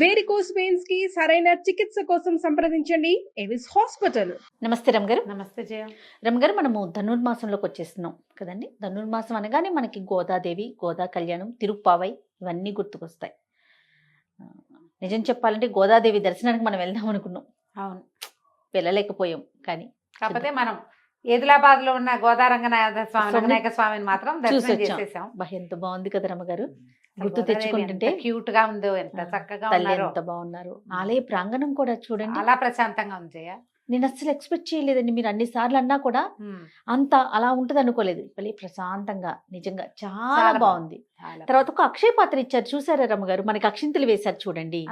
Varicose వెయిన్స్కి సరైన చికిత్స కోసం సంప్రదించండి. ఎవిస్ హాస్పిటల్ నమస్తే రమ్ గారు. నమస్తే జయ. రమ్ గారు మనము ధనుర్మాసంలోకి వచ్చేస్తున్నాం కదండి. ధనుర్మాసం అనగానే మనకి గోదాదేవి గోదా కళ్యాణం తిరుప్పావై ఇవన్నీ గుర్తుకొస్తాయి. నిజం చెప్పాలంటే గోదాదేవి దర్శనానికి మనం వెళ్దాం అనుకున్నాం. అవును. వెళ్ళలేకపోయాం కానీ కాకపోతే మనం ఏదిలాబాద్లో ఉన్న గోదారంగనాథ స్వామి స్వామిని రంగనాయక స్వామిని మాత్రం దర్శనం. చేసేసాం. ఎంత బాగుంది కదా రమ్మగారు గుర్తు తెచ్చుకుంటుంటే క్యూట్గా ఉందో ఎంత చక్కగా ఎంత బాగున్నారు. ఆలయ ప్రాంగణం కూడా చూడండి. చాలా ప్రశాంతంగా ఉంది నేను అస్సలు ఎక్స్పెక్ట్ చేయలేదండి మీరు అన్ని సార్లు అన్నా కూడా అంత అలా ఉంటది అనుకోలేదు. భలే ప్రశాంతంగా నిజంగా చాలా బాగుంది. తర్వాత ఒక అక్షయ పాత్ర ఇచ్చారు. చూసారా రమ్మగారు? మనకి అక్షింతలు వేశారు చూడండి.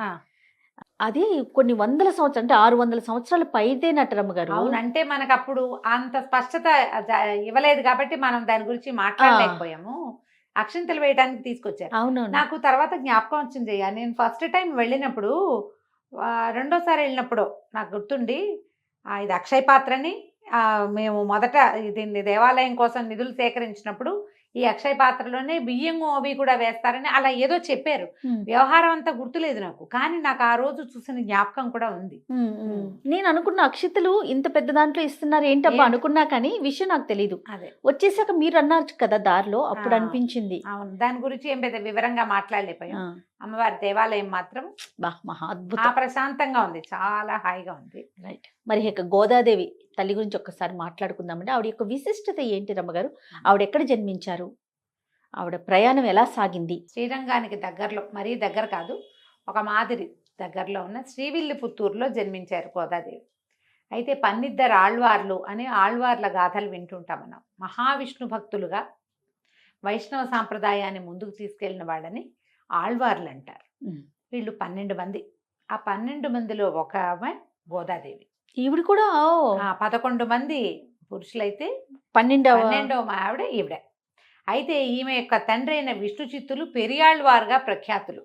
అది కొన్ని వందల సంవత్సరాలు అంటే ఆరు వందల సంవత్సరాల పైదేనట రమ్మగారు. అంటే మనకు అప్పుడు అంత స్పష్టత ఇవ్వలేదు కాబట్టి మనం దాని గురించి మాట్లాడలేకపోయాము. అక్షింతలు వేయడానికి తీసుకొచ్చారు. అవునవును. నాకు తర్వాత జ్ఞాపకం వచ్చింది నేను ఫస్ట్ టైం వెళ్ళినప్పుడు రెండోసారి వెళ్ళినప్పుడు నాకు గుర్తుండి ఇది అక్షయ పాత్రని మేము మొదట దీన్ని దేవాలయం కోసం నిధులు సేకరించినప్పుడు ఈ అక్షయ పాత్రలోనే బియ్యం అవి కూడా వేస్తారని అలా ఏదో చెప్పారు. వ్యవహారం అంతా గుర్తులేదు నాకు. కానీ నాకు ఆ రోజు చూసిన జ్ఞాపకం కూడా ఉంది. నేను అనుకున్న అక్షితలు ఇంత పెద్ద దాంట్లో ఇస్తున్నారు ఏంటబ్బా ఏంటి? అనుకున్నా కానీ విషయం నాకు తెలీదు. అదే. వచ్చేసాక మీరు అన్నారు కదా దారిలో అప్పుడు. అనిపించింది. అవును. దాని గురించి ఏం పెద్ద వివరంగా మాట్లాడలేకపోయాం. అమ్మవారి దేవాలయం మాత్రం మహా అద్భుతం. ప్రశాంతంగా ఉంది చాలా హాయిగా ఉంది. రైట్. మరి ఇక గోదాదేవి తల్లి గురించి ఒక్కసారి మాట్లాడుకుందామంటే ఆవిడ యొక్క విశిష్టత ఏంటి రమ్మగారు? ఆవిడ ఎక్కడ జన్మించారు? ఆవిడ ప్రయాణం ఎలా సాగింది? శ్రీరంగానికి దగ్గరలో మరీ దగ్గర కాదు ఒక మాదిరి దగ్గరలో ఉన్న శ్రీవిల్లిపుత్తూరులో జన్మించారు గోదాదేవి. అయితే పన్నిద్దరు ఆళ్వార్లు అనే ఆళ్వార్ల గాథలు వింటుంటాం మనం. మహావిష్ణు భక్తులుగా వైష్ణవ సాంప్రదాయాన్ని ముందుకు తీసుకెళ్ళిన వాళ్ళని ఆళ్వార్లు అంటారు. వీళ్ళు పన్నెండు మంది. ఆ పన్నెండు మందిలో ఒక ఆమె గోదాదేవి ఈవిడ కూడా పదకొండు మంది పురుషులైతే పన్నెండవ పన్నెండవ మా ఆవిడ ఈవిడ. అయితే ఈమె యొక్క తండ్రి అయిన విష్ణు చిత్తులు పెరియాళ్వారుగా ప్రఖ్యాతులు.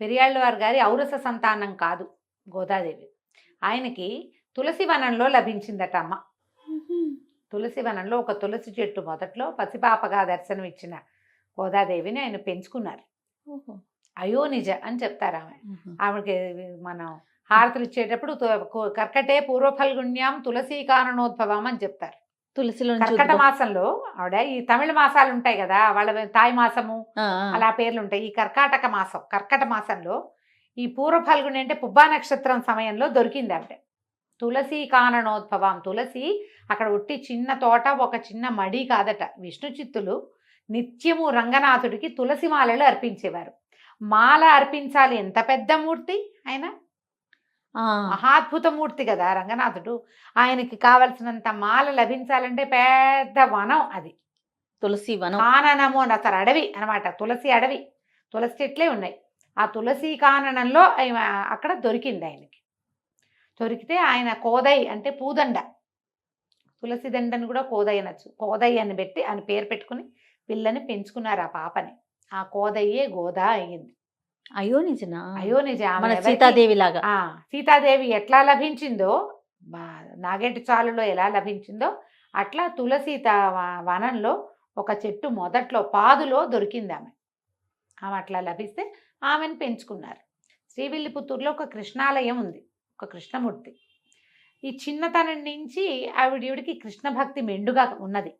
పెరియాళ్వారు గారి ఔరస సంతానం కాదు గోదాదేవి ఆయనకి తులసి వనంలో లభించిందట అమ్మ. తులసి వనంలో ఒక తులసి చెట్టు మొదట్లో పసిపాపగా దర్శనం ఇచ్చిన గోదాదేవిని ఆయన పెంచుకున్నారు. ఓహో. అయోనిజ అని చెప్తారు ఆమె. ఆవిడకి మనం హారతులు ఇచ్చేటప్పుడు కర్కటే పూర్వఫల్గుణ్యాం తులసీ కారణోద్భవం అని చెప్తారు. తులసిలో కర్కట మాసంలో ఆవిడ ఈ తమిళ మాసాలు ఉంటాయి కదా వాళ్ళ తాయి మాసము అలా పేర్లు ఉంటాయి. ఈ కర్కాటక మాసం కర్కట మాసంలో ఈ పూర్వ ఫల్గుని అంటే పుబ్బా నక్షత్రం సమయంలో దొరికింది ఆవిడ. తులసి కారణోద్భవం తులసి అక్కడ ఉట్టి చిన్న తోట ఒక చిన్న మడి కాదట. విష్ణు చిత్తులు నిత్యము రంగనాథుడికి తులసి మాలలు అర్పించేవారు. మాల అర్పించాలి ఎంత పెద్ద మూర్తి ఆయన? మహాద్భుత మూర్తి కదా రంగనాథుడు. ఆయనకి కావలసినంత మాల లభించాలంటే పెద్ద వనం అది. తులసి వనం. కాననము అని అసలు అడవి అనమాట తులసి అడవి. తులసి చెట్లే ఉన్నాయి. ఆ తులసి కాననంలో అక్కడ దొరికింది ఆయనకి. దొరికితే ఆయన కోదై అంటే పూదండ. తులసి దండని కూడా కోదై అనొచ్చు. కోదై అని పెట్టి ఆయన పేరు పెట్టుకుని పిల్లని పెంచుకున్నారు ఆ పాపని. ఆ కోదయ్యే గోదా అయ్యింది అయ్యో నిజనా? అయ్యో మన సీతాదేవి లాగా ఆ, సీతాదేవి ఎట్లా లభించిందో నాగేటి చాలులో ఎలా లభించిందో అట్లా తులసి త- వ- వనంలో ఒక చెట్టు మొదట్లో పాదులో దొరికింది ఆమె. ఆమె అట్లా లభిస్తే ఆమెను పెంచుకున్నారు. శ్రీవిల్లిపుత్తూరులో ఒక కృష్ణాలయం ఉంది ఒక కృష్ణమూర్తి. ఈ చిన్నతనం నుంచి ఆవిడీవిడికి కృష్ణ భక్తి మెండుగా ఉన్నది.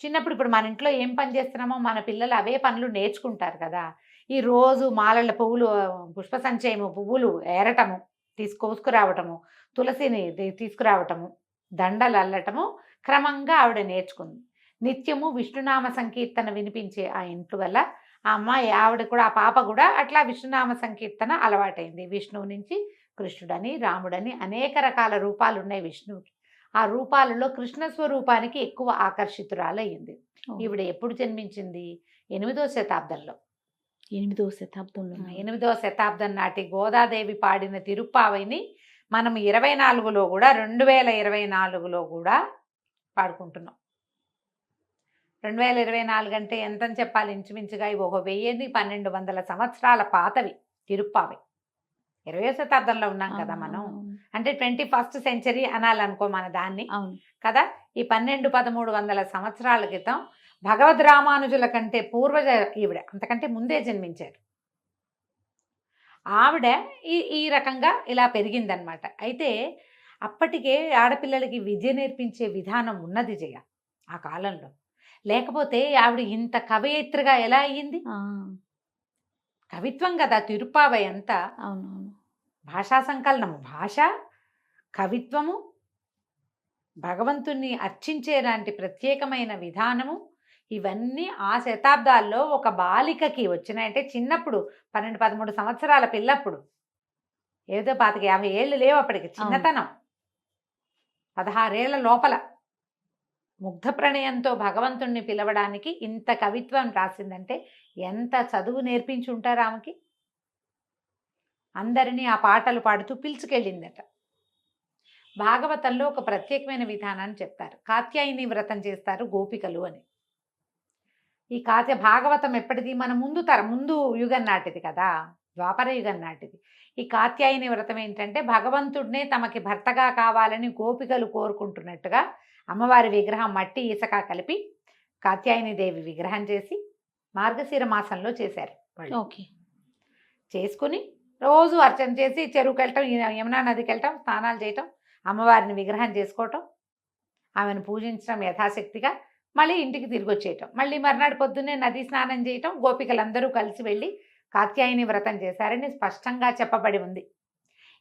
చిన్నప్పుడు ఇప్పుడు మన ఇంట్లో ఏం పని చేస్తున్నామో మన పిల్లలు అవే పనులు నేర్చుకుంటారు కదా. ఈ రోజు మాలల పువ్వులు పుష్ప సంచయము పువ్వులు ఏరటము తీసుకొసుకురావటము తులసిని తీసుకురావటము దండలు అల్లటము క్రమంగా ఆవిడ నేర్చుకుంది. నిత్యము విష్ణునామ సంకీర్తన వినిపించే ఆ ఇంట్లో వల్ల ఆ అమ్మాయి ఆవిడ కూడా ఆ పాప కూడా అట్లా విష్ణునామ సంకీర్తన అలవాటైంది. విష్ణువు నుంచి కృష్ణుడని రాముడని అనేక రకాల రూపాలు ఉన్నాయి విష్ణువుకి. ఆ రూపాలలో కృష్ణ స్వరూపానికి ఎక్కువ ఆకర్షితురాలయ్యింది. ఈవిడ ఎప్పుడు జన్మించింది? ఎనిమిదో శతాబ్దంలో. ఎనిమిదవ శతాబ్దంలో ఎనిమిదవ శతాబ్దం నాటి గోదాదేవి పాడిన తిరుప్పావైని మనం ఇరవై నాలుగులో కూడా రెండు వేల ఇరవై నాలుగులో కూడా పాడుకుంటున్నాం. రెండు వేల ఇరవై నాలుగు అంటే ఎంతని చెప్పాలి ఇంచుమించుగా ఇవి ఒక వెయ్యిన్ని పన్నెండు వందల సంవత్సరాల పాతవి తిరుప్పావి. ఇరవై శతాబ్దంలో ఉన్నాం కదా మనం. అంటే ట్వంటీ ఫస్ట్ సెంచరీ అనాలనుకో మన దాన్ని. అవును. కదా? ఈ పన్నెండు పదమూడు వందల సంవత్సరాల క్రితం భగవద్ రామానుజుల కంటే పూర్వజ ఈవిడ అంతకంటే ముందే జన్మించారు. ఆవిడ ఈ ఈ రకంగా ఇలా పెరిగిందనమాట అయితే అప్పటికే ఆడపిల్లలకి విద్య నేర్పించే విధానం ఉన్నది జయ ఆ కాలంలో. లేకపోతే ఆవిడ ఇంత కవయిత్రిగా ఎలా అయ్యింది? కవిత్వం కదా తిరుపావై అంతా. అవునవును. భాషా సంకలనము. భాష కవిత్వము భగవంతుణ్ణి అర్చించేలాంటి ప్రత్యేకమైన విధానము ఇవన్నీ ఆ శతాబ్దాల్లో ఒక బాలికకి వచ్చినాయంటే చిన్నప్పుడు పన్నెండు పదమూడు సంవత్సరాల పిల్లప్పుడు. ఏదో పాతిక యాభై ఏళ్ళు లేవు అప్పటికి. చిన్నతనం. పదహారేళ్ళ లోపల. ముగ్ధ ప్రణయంతో భగవంతుణ్ణి పిలవడానికి ఇంత కవిత్వం రాసిందంటే ఎంత చదువు నేర్పించి ఉంటారు ఆమెకి? అందరినీ ఆ పాటలు పాడుతూ పిలుచుకెళ్ళిందట. భాగవతంలో ఒక ప్రత్యేకమైన విధానాన్ని చెప్తారు. కాత్యాయిని వ్రతం చేస్తారు గోపికలు అని. ఈ కాత్య భాగవతం ఎప్పటిది? మన ముందు తర ముందు యుగం నాటిది కదా ద్వాపర యుగం నాటిది. ఈ కాత్యాయని వ్రతం ఏంటంటే భగవంతుడినే తమకి భర్తగా కావాలని గోపికలు కోరుకుంటున్నట్టుగా అమ్మవారి విగ్రహం మట్టి ఇసక కలిపి కాత్యాయని దేవి విగ్రహం చేసి మార్గశిర మాసంలో చేశారు వాళ్ళు. ఓకే. చేసుకుని రోజు అర్చన చేసి చెరువుకి వెళ్ళటం యమునా నదికి వెళ్ళటం స్నానాలు చేయటం అమ్మవారిని విగ్రహం చేసుకోవటం ఆమెను పూజించడం యథాశక్తిగా మళ్ళీ ఇంటికి తిరిగి వచ్చేయటం మళ్ళీ మర్నాడు పొద్దున్నే నది స్నానం చేయటం గోపికలందరూ కలిసి వెళ్ళి కాత్యాయని వ్రతం చేశారని స్పష్టంగా చెప్పబడి ఉంది.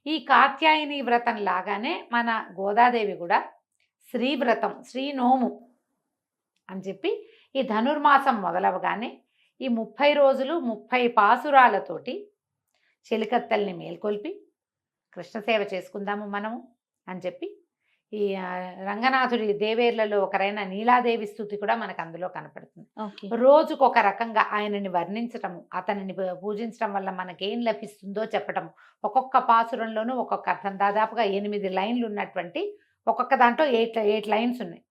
ఈ కాత్యాయని వ్రతం లాగానే మన గోదాదేవి కూడా శ్రీవ్రతం శ్రీనోము అని చెప్పి ఈ ధనుర్మాసం మొదలవగానే ఈ ముప్పై రోజులు ముప్పై పాసురాలతోటి చెలికత్తల్ని మేల్కొల్పి కృష్ణసేవ చేసుకుందాము మనము అని చెప్పి ఈ రంగనాథుడి దేవేర్లలో ఒకరైన నీలాదేవి స్థుతి కూడా మనకు అందులో కనపడుతుంది. రోజుకు ఒక రకంగా ఆయనని వర్ణించటము అతనిని పూ- పూజించడం వల్ల మనకేం లభిస్తుందో చెప్పటము. ఒక్కొక్క పాసురంలోనూ ఒక్కొక్క అర్థం. దాదాపుగా ఎనిమిది లైన్లు ఉన్నటువంటి ఒక్కొక్క దాంట్లో ఎయిట్ ఎయిట్ లైన్స్ ఉన్నాయి.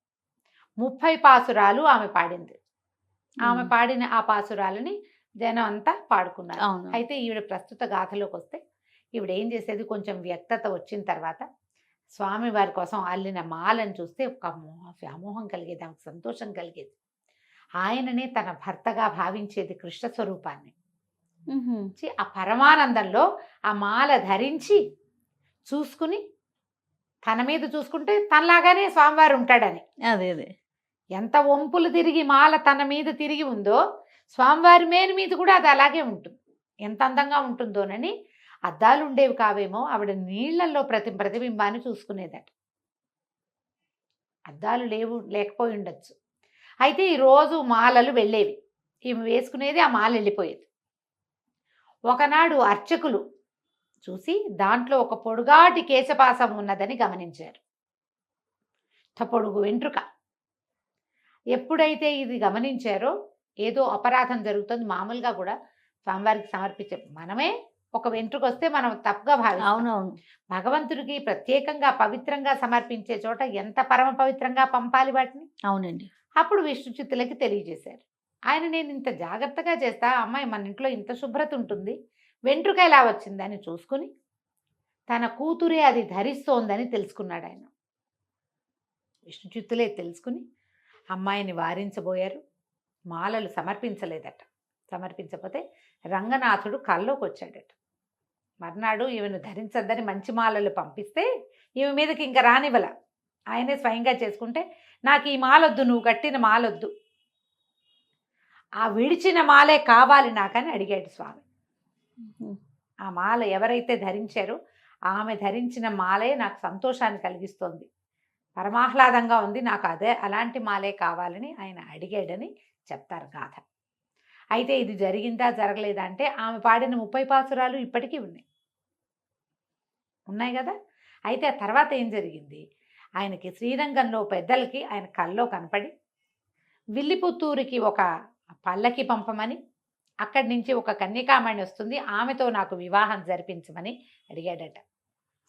ముప్పై పాసురాలు ఆమె పాడింది. ఆమె. పాడిన ఆ పాసురాలని జనం అంతా పాడుకున్నారు. అయితే ఈవిడ ప్రస్తుత గాథలోకి వస్తే ఈవిడ ఏం చేసేది? కొంచెం వ్యక్తత వచ్చిన తర్వాత స్వామి వారి కోసం అల్లిన మాలను చూస్తే ఒక మోహ- వ్యామోహం కలిగేది ఆమెకు సంతోషం కలిగేది. ఆయననే తన భర్తగా భావించేది కృష్ణ స్వరూపాన్ని. ఆ పరమానందంలో ఆ మాల ధరించి చూసుకుని తన మీద చూసుకుంటే తనలాగానే స్వామివారు ఉంటాడని. అదే అదే. ఎంత వంపులు తిరిగి మాల తన మీద తిరిగి ఉందో స్వామివారి మేలు మీద కూడా అది అలాగే ఉంటుంది. ఎంత అందంగా ఉంటుందోనని అద్దాలు ఉండేవి కావేమో ఆవిడ నీళ్ళలో ప్రతి ప్రతిబింబాన్ని చూసుకునేదట. అద్దాలు లేవు లేకపోయి ఉండొచ్చు. అయితే ఈ రోజు మాలలు వెళ్ళేవి. ఈమె వేసుకునేది ఆ మాల వెళ్ళిపోయేది. ఒకనాడు అర్చకులు చూసి దాంట్లో ఒక పొడుగాటి కేశపాసం ఉన్నదని గమనించారు. పొడుగు వెంట్రుక. ఎప్పుడైతే ఇది గమనించారో ఏదో అపరాధం జరుగుతుంది మామూలుగా కూడా స్వామివారికి సమర్పించే మనమే ఒక వెంట్రుక వస్తే మనం తప్పుగా భావిస్తాం. అవునవును. భగవంతుడికి ప్రత్యేకంగా పవిత్రంగా సమర్పించే చోట ఎంత పరమ పవిత్రంగా పంపాలి వాటిని? అవునండి. అప్పుడు విష్ణు చిత్తులకి తెలియజేశారు. ఆయన నేను ఇంత జాగ్రత్తగా చేస్తా అమ్మాయి మన ఇంట్లో ఇంత శుభ్రత ఉంటుంది వెంట్రుక ఎలా వచ్చిందని చూసుకుని తన కూతురే అది ధరిస్తోందని తెలుసుకున్నాడు ఆయన విష్ణుచిత్తులే తెలుసుకుని అమ్మాయిని వారించబోయారు. మాలలు సమర్పించలేదట. సమర్పించకపోతే రంగనాథుడు కల్లోకి వచ్చాడట మర్నాడు ఈమెను ధరించద్దని మంచి మాలలు పంపిస్తే ఈమె మీదకి ఇంకా రానివ్వల. ఆయనే స్వయంగా చేసుకుంటే నాకు ఈ మాలొద్దు నువ్వు కట్టిన మాలొద్దు. ఆ విడిచిన మాలే కావాలి నాకని అడిగాడు స్వామి. ఆ మాల ఎవరైతే ధరించారో ఆమె ధరించిన మాలే నాకు సంతోషాన్ని కలిగిస్తోంది. పరమాహ్లాదంగా ఉంది నాకు అదే అలాంటి మాలే కావాలని ఆయన అడిగాడని చెప్తారు గాథ. అయితే ఇది జరిగిందా జరగలేదా అంటే ఆమె పాడిన ముప్పై పాసురాలు ఇప్పటికీ ఉన్నాయి. ఉన్నాయి కదా? అయితే ఆ తర్వాత ఏం జరిగింది? ఆయనకి శ్రీరంగంలో పెద్దలకి ఆయన కల్లో కనపడి విల్లిపుత్తూరుకి ఒక పల్లకి పంపమని అక్కడి నుంచి ఒక కన్యకామణి వస్తుంది. ఆమెతో నాకు వివాహం జరిపించమని అడిగాడట.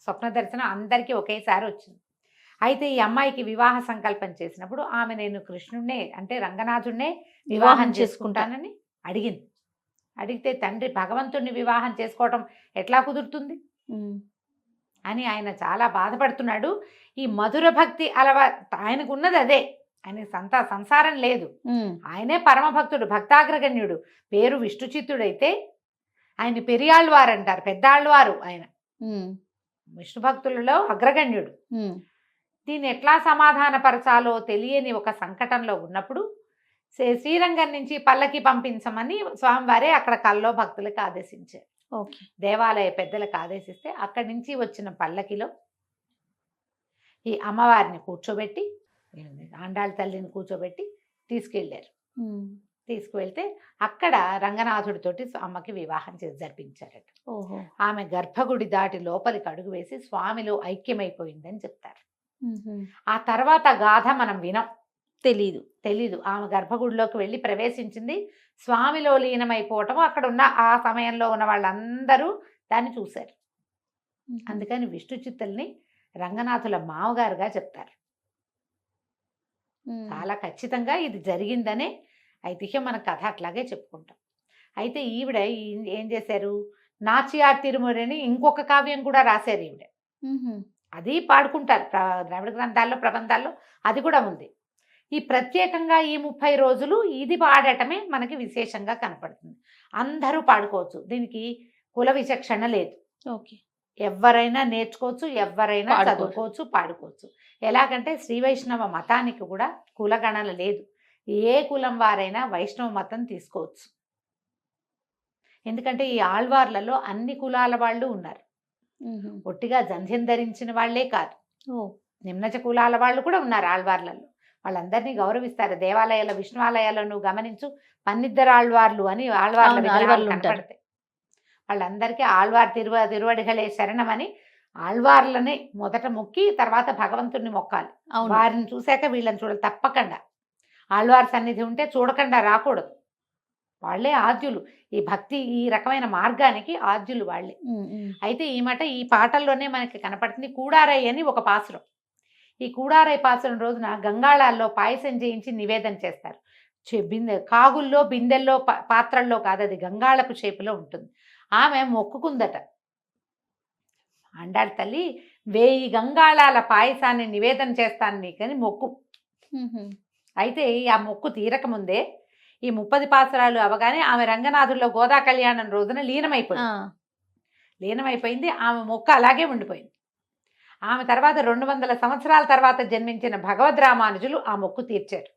స్వప్న దర్శనం అందరికీ ఒకేసారి వచ్చింది. అయితే ఈ అమ్మాయికి వివాహ సంకల్పం చేసినప్పుడు ఆమె నేను కృష్ణుడినే అంటే రంగనాథుడినే వివాహం చేసుకుంటానని అడిగింది. అడిగితే తండ్రి భగవంతుడిని వివాహం చేసుకోవటం ఎట్లా కుదురుతుంది. అని ఆయన చాలా బాధపడుతున్నాడు. ఈ మధుర భక్తి అలవా ఆయనకు ఉన్నది అదే. ఆయన సంత సంసారం లేదు. ఆయనే పరమభక్తుడు భక్తాగ్రగణ్యుడు. పేరు విష్ణుచిత్తుడైతే ఆయన పెరియాళ్ళవారు అంటారు పెద్దాళ్ళవారు ఆయన. విష్ణు భక్తులలో అగ్రగణ్యుడు. దీన్ని ఎట్లా సమాధానపరచాలో తెలియని ఒక సంకటంలో ఉన్నప్పుడు శ్రీ- శ్రీరంగం నుంచి పల్లకి పంపించమని స్వామివారే అక్కడ కల్లో భక్తులకు ఆదేశించారు. దేవాలయ పెద్దలకు ఆదేశిస్తే అక్కడి నుంచి వచ్చిన పల్లకిలో ఈ అమ్మవారిని కూర్చోబెట్టి ఆండాళ్ళ తల్లిని కూర్చోబెట్టి తీసుకెళ్ళారు. తీసుకువెళ్తే అక్కడ రంగనాథుడితోటి అమ్మకి వివాహం చేసి జరిపించారట. ఓహో. ఆమె గర్భగుడి దాటి లోపలికి అడుగు వేసి స్వామిలో ఐక్యమైపోయిందని చెప్తారు. ఆ తర్వాత గాథ మనం వినం. తెలీదు. తెలీదు. ఆమె గర్భగుడిలోకి వెళ్ళి ప్రవేశించింది. స్వామిలో లీనమైపోవటం అక్కడ ఉన్న ఆ సమయంలో ఉన్న వాళ్ళందరూ దాన్ని చూశారు. అందుకని విష్ణు చిత్తల్ని రంగనాథుల మామగారుగా చెప్తారు. చాలా ఖచ్చితంగా ఇది జరిగిందనే ఐతిహ్యం మన కథ అట్లాగే చెప్పుకుంటాం. అయితే ఈవిడ ఏం చేశారు? నాచియార్ తిరుమలని ఇంకొక కావ్యం కూడా రాశారు ఈవిడ. అది పాడుకుంటారు. ద్రావిడ గ్రంథాల్లో ప్రబంధాల్లో అది కూడా ఉంది. ఈ ప్రత్యేకంగా ఈ ముప్పై రోజులు ఇది పాడటమే మనకి విశేషంగా కనపడుతుంది. అందరూ పాడుకోవచ్చు. దీనికి కుల విచక్షణ లేదు. ఓకే. ఎవరైనా నేర్చుకోవచ్చు ఎవరైనా. చదువుకోవచ్చు పాడుకోవచ్చు. ఎలాగంటే శ్రీ వైష్ణవ మతానికి కూడా కులగణన లేదు. ఏ కులం వారైనా వైష్ణవ మతం తీసుకోవచ్చు. ఎందుకంటే ఈ ఆళ్వార్లలో అన్ని కులాల వాళ్ళు ఉన్నారు. ఒట్టిగా జంధ్యం ధరించిన వాళ్ళే కాదు. ఓ. నిమ్నచ కులాల వాళ్ళు కూడా ఉన్నారు ఆళ్వార్లలో. వాళ్ళందరినీ గౌరవిస్తారు. దేవాలయాల విష్ణువాలయాల్లో నువ్వు గమనించు పన్నిద్దరు ఆళ్వార్లు అని ఆళ్వార్ల. కనపడతాయి. వాళ్ళందరికీ ఆళ్వార్ తిరువ తిరువడిగలే శరణమని ఆళ్వార్లని మొదట మొక్కి తర్వాత భగవంతుడిని మొక్కాలి. వారిని చూశాక వీళ్ళని చూడాలి. తప్పకుండా. ఆళ్వార్ సన్నిధి ఉంటే చూడకుండా రాకూడదు. వాళ్ళే ఆద్యులు. ఈ భక్తి ఈ రకమైన మార్గానికి ఆద్యులు వాళ్ళే. అయితే ఈ మాట ఈ పాటల్లోనే మనకి కనపడుతుంది. కూడారై అని ఒక పాసురం. ఈ కూడారై పాసురం రోజున గంగాళాల్లో పాయసం చేయించి నివేదన చేస్తారు. బిందె కాగుల్లో బిందెల్లో పాత్రల్లో కాదు అది గంగాళపు షేపులో ఉంటుంది. ఆమె మొక్కుకుందట. అండాడు తల్లి వేయి గంగాళాల పాయసాన్ని నివేదన చేస్తాను నీకని మొక్కు. అయితే ఆ మొక్కు తీరకముందే ఈ ముప్పది పాసరాలు అవగానే ఆమె రంగనాథుల్లో గోదా కళ్యాణం రోజున లీనమైపోయింది. లీనమైపోయింది ఆమె మొక్క అలాగే ఉండిపోయింది. ఆమె తర్వాత రెండు వందల సంవత్సరాల తర్వాత జన్మించిన భగవద్ రామానుజులు ఆ మొక్కు తీర్చారు.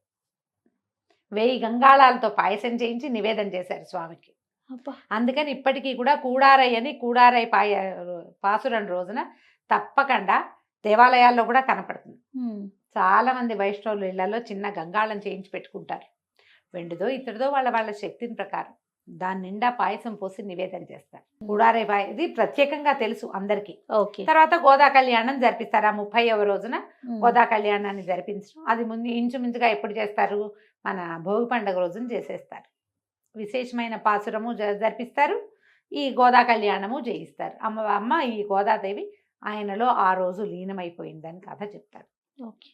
వెయ్యి గంగాళాలతో పాయసం చేయించి నివేదన చేశారు స్వామికి. అందుకని ఇప్పటికీ కూడా కూడారై అని కూడారై పాయ పాసురం రోజున తప్పకుండా దేవాలయాల్లో కూడా కనపడుతుంది. చాలా మంది వైష్ణవులు ఇళ్ళలో చిన్న గంగాళం చేయించి పెట్టుకుంటారు. వెండిదో ఇతడిదో వాళ్ళ వాళ్ళ శక్తిని ప్రకారం దాని నిండా పాయసం పోసి నివేదన చేస్తారు. కూడారే పాయ ఇది ప్రత్యేకంగా తెలుసు అందరికీ. ఓకే. తర్వాత గోదా కళ్యాణం జరిపిస్తారు. ఆ ముప్పైవ రోజున. గోదా కళ్యాణాన్ని జరిపించడం. అది ముందు ఇంచుమించుగా ఎప్పుడు చేస్తారు? మన భోగి పండుగ రోజున చేసేస్తారు. విశేషమైన పాసురము జరిపిస్తారు. ఈ గోదా కళ్యాణము చేయిస్తారు అమ్మ అమ్మ ఈ గోదాదేవి ఆయనలో ఆ రోజు లీనమైపోయిందని కథ చెప్తారు. ఓకే.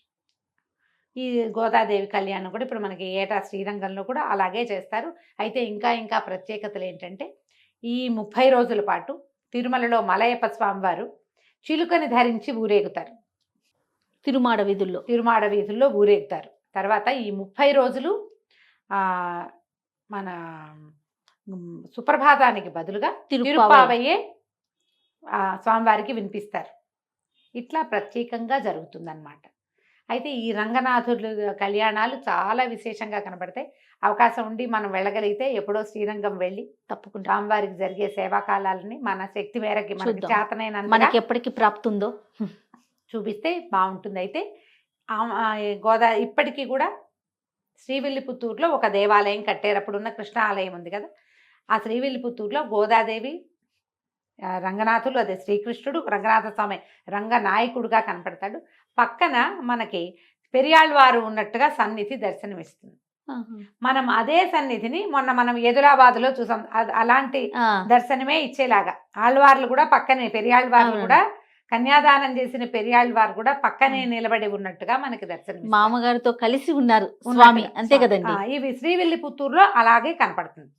ఈ గోదాదేవి కళ్యాణం కూడా ఇప్పుడు మనకి ఏటా శ్రీరంగంలో కూడా అలాగే చేస్తారు. అయితే ఇంకా ఇంకా ప్రత్యేకతలు ఏంటంటే ఈ ముప్పై రోజుల పాటు తిరుమలలో మలయప్ప స్వామివారు చిలుకని ధరించి ఊరేగుతారు. తిరుమాడ వీధుల్లో. తిరుమాడ వీధుల్లో ఊరేగుతారు. తర్వాత ఈ ముప్పై రోజులు మన సుప్రభాతానికి బదులుగా ఆ, స్వామివారికి వినిపిస్తారు. ఇట్లా ప్రత్యేకంగా జరుగుతుందన్నమాట. అయితే ఈ రంగనాథులు కళ్యాణాలు చాలా విశేషంగా కనబడతాయి. అవకాశం ఉండి మనం వెళ్ళగలిగితే ఎప్పుడో శ్రీరంగం వెళ్ళి తప్పకుండా. స్వామివారికి జరిగే సేవా కాలాలని మన శక్తి మేరకి మనకి చూద్దాం. చేతనైనంత మనకి ఎప్పటికి ప్రాప్తి ఉందో? చూపిస్తే బాగుంటుంది. అయితే గోదా ఇప్పటికీ కూడా శ్రీవిల్లిపుత్తూరులో ఒక దేవాలయం కట్టారు. అప్పుడు ఉన్న కృష్ణ ఆలయం ఉంది కదా. ఆ శ్రీవిల్లిపుత్తూరులో గోదాదేవి రంగనాథులు అదే శ్రీకృష్ణుడు రంగనాథ స్వామి రంగనాయకుడుగా కనపడతాడు. పక్కన మనకి పెరియాళ్వారు ఉన్నట్టుగా సన్నిధి దర్శనమిస్తుంది. మనం అదే సన్నిధిని మొన్న మనం ఎదురాబాద్లో చూసాం. అలాంటి దర్శనమే ఇచ్చేలాగా. ఆళ్వార్లు కూడా పక్కనే పెరియాళ్వార్లు అవునండి. కూడా కన్యాదానం చేసిన పెరియాళ్వారు కూడా పక్కనే నిలబడి ఉన్నట్టుగా మనకి దర్శనం. మామగారితో కలిసి ఉన్నారు. స్వామి అంతే. కదండి ఇవి శ్రీవిల్లిపుత్తూరులో అలాగే కనపడుతుంది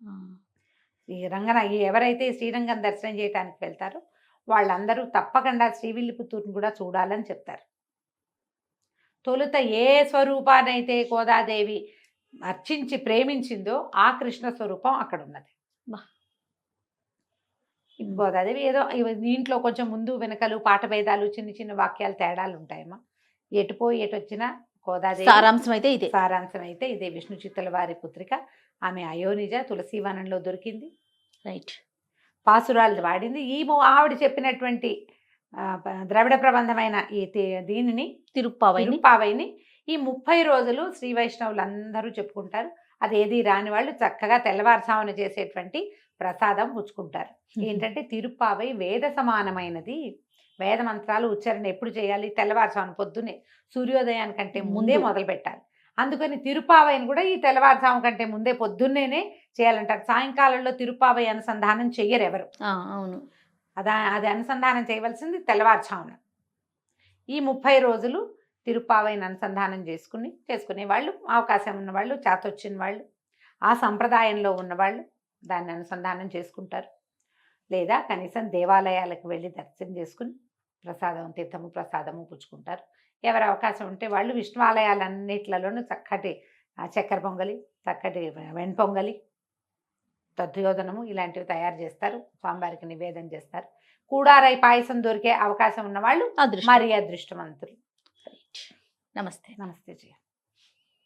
ఆ, ఈ రంగన ఈ ఎవరైతే శ్రీరంగం దర్శనం చేయడానికి వెళ్తారో వాళ్ళందరూ తప్పకుండా శ్రీవిల్లిపుత్తూరుని కూడా చూడాలని చెప్తారు తొలుత ఏ స్వరూపానైతే గోదాదేవి అర్చించి ప్రేమించిందో ఆ కృష్ణ స్వరూపం అక్కడ ఉన్నది. గోదాదేవి ఏదో ఇవి దీంట్లో కొంచెం ముందు వెనకలు పాట భేదాలు చిన్న చిన్న వాక్యాలు తేడాలు ఉంటాయమ్మా ఎటు పోయి ఎటు వచ్చినా గోదాదేవి సారాంశం అయితే ఇదే. సారాంశం అయితే ఇదే. విష్ణు చిత్తుల వారి పుత్రిక. ఆమె అయోనిజ తులసీవనంలో దొరికింది. రైట్. పాసురాలు వాడింది. ఈ ఆవిడ చెప్పినటువంటి ద్రవిడ ప్రబంధమైన ఈ దీనిని తిరుప్పావైని. తిరుప్పావైని ఈ ముప్పై రోజులు శ్రీ వైష్ణవులు అందరూ చెప్పుకుంటారు. అది ఏది రాని వాళ్ళు చక్కగా తెల్లవారుసామున చేసేటువంటి ప్రసాదం పుచ్చుకుంటారు. ఏంటంటే తిరుప్పావై వేద సమానమైనది. వేద మంత్రాలు ఉచ్చారణ ఎప్పుడు చేయాలి? తెల్లవారుసామున పొద్దునే సూర్యోదయానికంటే ముందే. ముందు. మొదలు పెట్టాలి. అందుకని తిరుప్పావైని కూడా ఈ తెల్లవారుసాము కంటే ముందే పొద్దున్నేనే చేయాలంటారు. సాయంకాలంలో తిరుప్పావై అనుసంధానం చెయ్యరు ఎవరు అవును. అదా అది అనుసంధానం చేయవలసింది తెల్లవారుజామున. ఈ ముప్పై రోజులు తిరుప్పావైన అనుసంధానం చేసుకుని చేసుకునే వాళ్ళు అవకాశం ఉన్న వాళ్ళు చేతొచ్చిన వాళ్ళు ఆ సంప్రదాయంలో ఉన్నవాళ్ళు దాన్ని అనుసంధానం చేసుకుంటారు. లేదా కనీసం దేవాలయాలకు వెళ్ళి దర్శనం చేసుకుని ప్రసాదం తీర్థము ప్రసాదము పుచ్చుకుంటారు. ఎవరి అవకాశం ఉంటే వాళ్ళు విష్ణు ఆలయాలన్నిట్లలోనూ చక్కటి చక్కెర పొంగలి చక్కటి వెణ్ పొంగలి తద్యోదనము ఇలాంటివి తయారు చేస్తారు. స్వామివారికి నివేదన చేస్తారు. కూడారై పాయసం దొరికే అవకాశం ఉన్న వాళ్ళు అదృష్టం. మరీ అదృష్టవంతులు. నమస్తే. నమస్తే జయ.